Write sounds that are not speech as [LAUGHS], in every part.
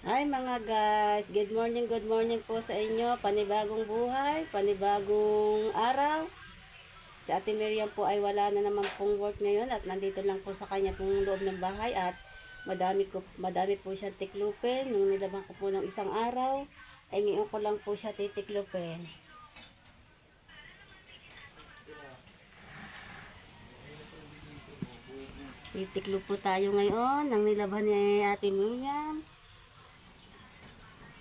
Hi mga guys, good morning, good morning po sa inyo. Panibagong buhay, panibagong araw. Si Ate Miriam po ay wala na naman pong work ngayon at nandito lang po sa kanya pong loob ng bahay at madami, ko, madami po siya tiklupin. Nung nilaban ko po ng isang araw, ay ngayon ko lang po siya titiklupin. Titiklo po tayo ngayon ng nilaban ni Ate Miriam.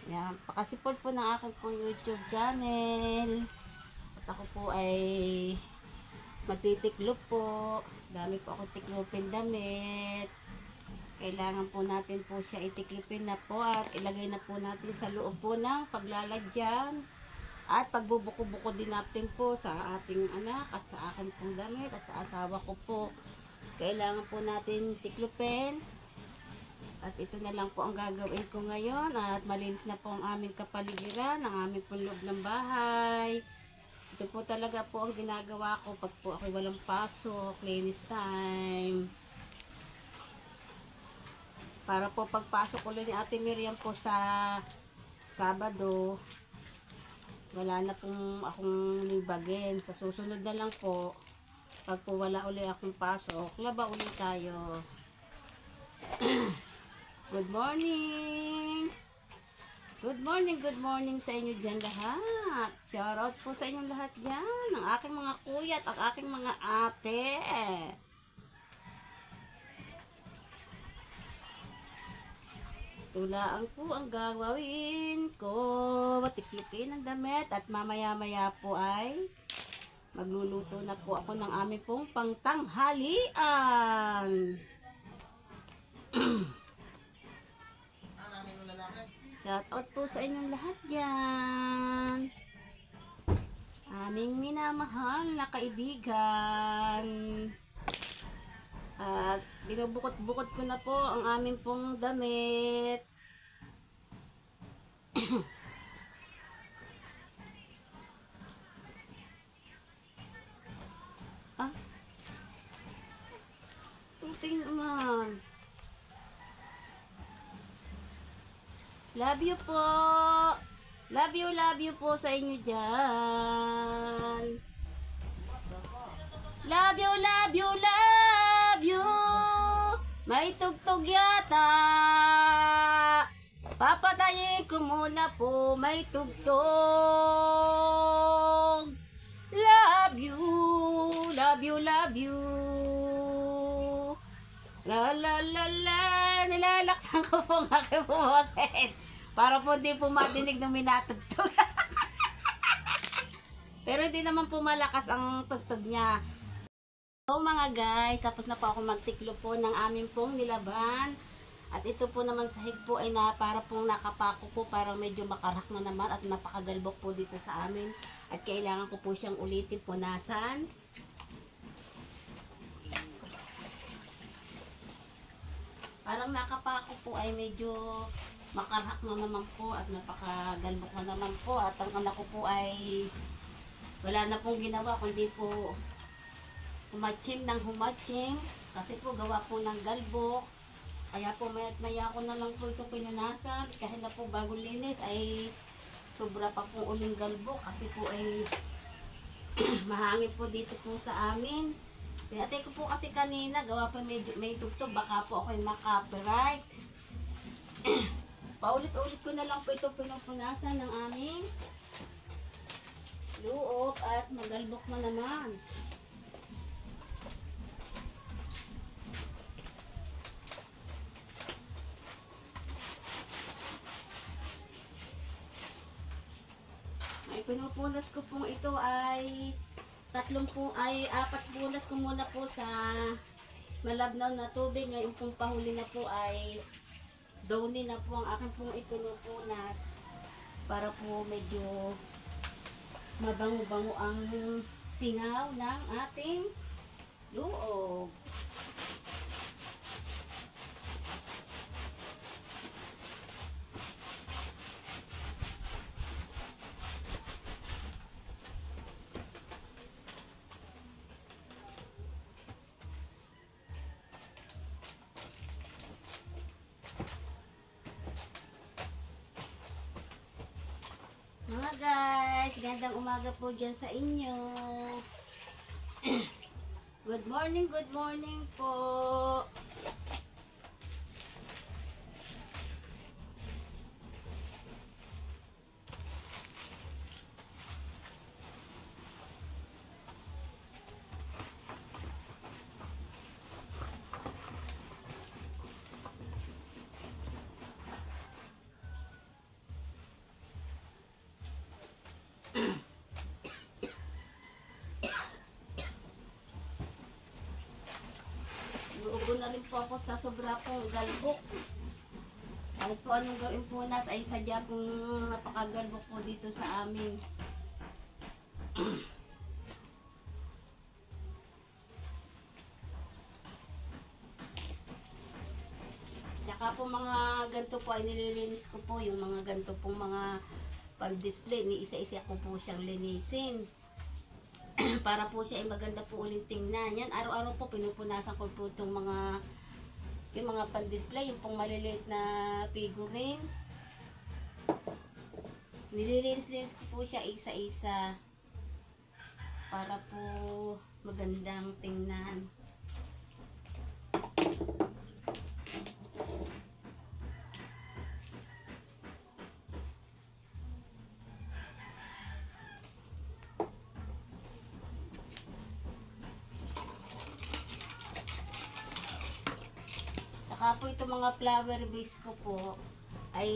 Yan, pakasipol po ng aking po YouTube channel. At ako po ay magtitiklo po. Dami po ako tiklopin damit. Kailangan po natin po siya itiklopin na po at ilagay na po natin sa loob po ng paglalagyan. At pagbubuko-buko din natin po sa ating anak at sa akin pong damit at sa asawa ko po. Kailangan po natin tiklopin. At ito na lang po ang gagawin ko ngayon at malinis na po ang aming kapaligiran, ang aming pong loob ng bahay. Ito po talaga po ang ginagawa ko pag po ako walang pasok, linis time. Para po pagpasok ulit ni Ate Miriam po sa Sabado, wala na pong akong libagin. Sa susunod na lang po, pag po wala ulit akong pasok, laba ulit tayo. [CLEARS THROAT] Good morning! Good morning, good morning sa inyo dyan lahat. Shout out po sa inyong lahat dyan. Ang aking mga kuya at ang aking mga ate. Tulaan po ang gagawin ko. Matiklipin ang damit at mamaya-maya po ay magluluto na po ako ng aming pong pangtanghalian. [CLEARS THROAT] Shout out po sa inyong lahat dyan. Aming minamahal na kaibigan. At binubukot-bukot ko na po ang aming pong damit. [COUGHS] ah? Puting naman. Love you po. Love you, love you po sa inyo dyan. Love you, love you, love you. May tugtog yata. Papatayin ko muna po, may tugtog. Love you, love you, love you. La la la la, nilalaksan ko po ang aking boses. Para po hindi po madinig ng minatugtog. [LAUGHS] Pero hindi naman po malakas ang tugtog niya. So mga guys, tapos na po ako magtiklo po ng aming pong nilaban. At ito po naman sahig po ay na para pong nakapako po para medyo makarak na naman at napakagalbok po dito sa amin. At kailangan ko po siyang ulitin punasan. Parang nakapako po ay medyo makarak na naman po at napakagalbok na naman po. At ang anak ko po ay wala na pong ginawa kundi po humatching ng humatching kasi po gawa po ng galbok. Kaya po mayat maya ko na lang po ito pinunasan kahit na po bagong linis ay sobra pa po uling galbok kasi po ay [CLEARS THROAT] mahangin po dito po sa amin. Sinatay ko po kasi kanina, gawa pa medyo may tugtog, baka po ako'y makapiright. [CLEARS THROAT] Paulit-ulit ko na lang po ito pinupunasan ng aming loob at magalbok na naman. Ay, pinupunas ko pong ito ay tatlong po ay apat punas ko muna po sa malabnaw na tubig. Ngayon pong pahuli na po ay downy na po ang aking pong ipinupunas para po medyo mabango-bango ang singaw ng ating loob. Guys, gandang umaga po dyan sa inyo. [CLEARS THROAT] Good morning, good morning po. Po ako sa sobra kong galbok. Kahit po anong gawin po nas ay sadya pong napakagalbok po dito sa amin. [CLEARS THROAT] Tsaka po mga ganito po ay nililinis ko po yung mga ganito pong mga pang-display. Ni isa-isa ko po siyang linisin. [CLEARS THROAT] para po siya ay maganda po ulit tingnan. Yan, araw-araw po pinupunasan ko po itong mga yung mga pan-display, yung pong maliliit na figurine. Nililinis-linis ko po siya isa-isa para po magandang tingnan. Saka po itong mga flower base ko po ay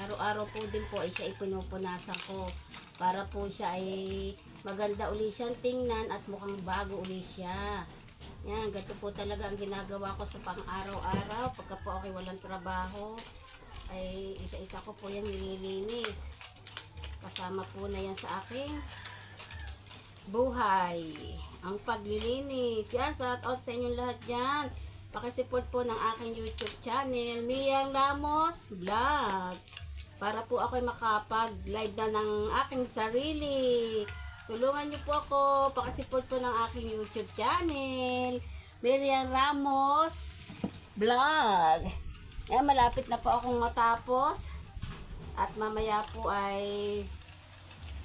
araw-araw po din po ay siya ipinupunasan ko para po siya ay maganda uli siyang tingnan at mukhang bago uli siya. Yan, ganito po talaga ang ginagawa ko sa pang-araw-araw pagka po ako walang trabaho ay isa-isa ko po yung nililinis. Kasama po na yan sa aking buhay. Ang paglilinis. Yan, shout out sa inyong lahat dyan. Pakisupport po ng aking YouTube channel, Miyang Ramos Vlog. Para po ako'y makapag-live na ng aking sarili. Tulungan niyo po ako. Pakisupport po ng aking YouTube channel, Miriam Ramos Vlog. Yan, malapit na po akong matapos. At mamaya po ay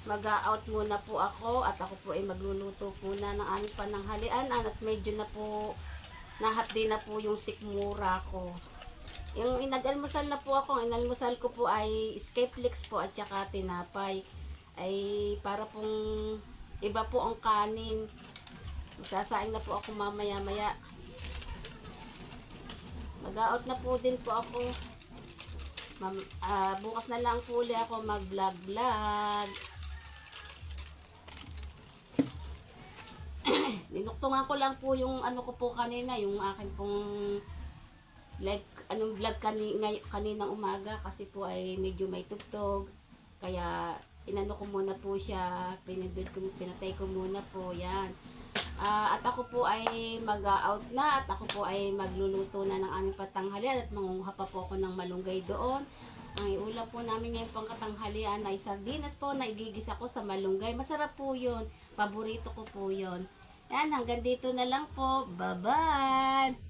mag-out muna po ako at ako po ay magluluto muna ng aming pananghalian at medyo na po nahapdi na po yung sikmura ko. Yung inag-almusal na po ako, ang inalmusal ko po ay flakes po at saka tinapay. Ay para pong iba po ang kanin. Magsasaing na po ako mamaya-maya. Mag-out na po din po ako. Mam, ah, bukas na lang po ulit ako mag-vlog-vlog. Dinuktungan ko lang po yung ano ko po kanina, yung akin pong live, anong vlog kani, ngay, kaninang umaga kasi po ay medyo may tugtog. Kaya inano ko muna po siya, pinindot ko, pinatay ko muna po, yan. Ah, at ako po ay mag-out na at ako po ay magluluto na ng aming patanghalian at mangunguha pa po ako ng malunggay doon. Ang iulam po namin ngayon pang katanghalian ay sardinas po na igigisa ko sa malunggay. Masarap po yun. Paborito ko po yun. Yan, hanggang dito na lang po. Bye-bye!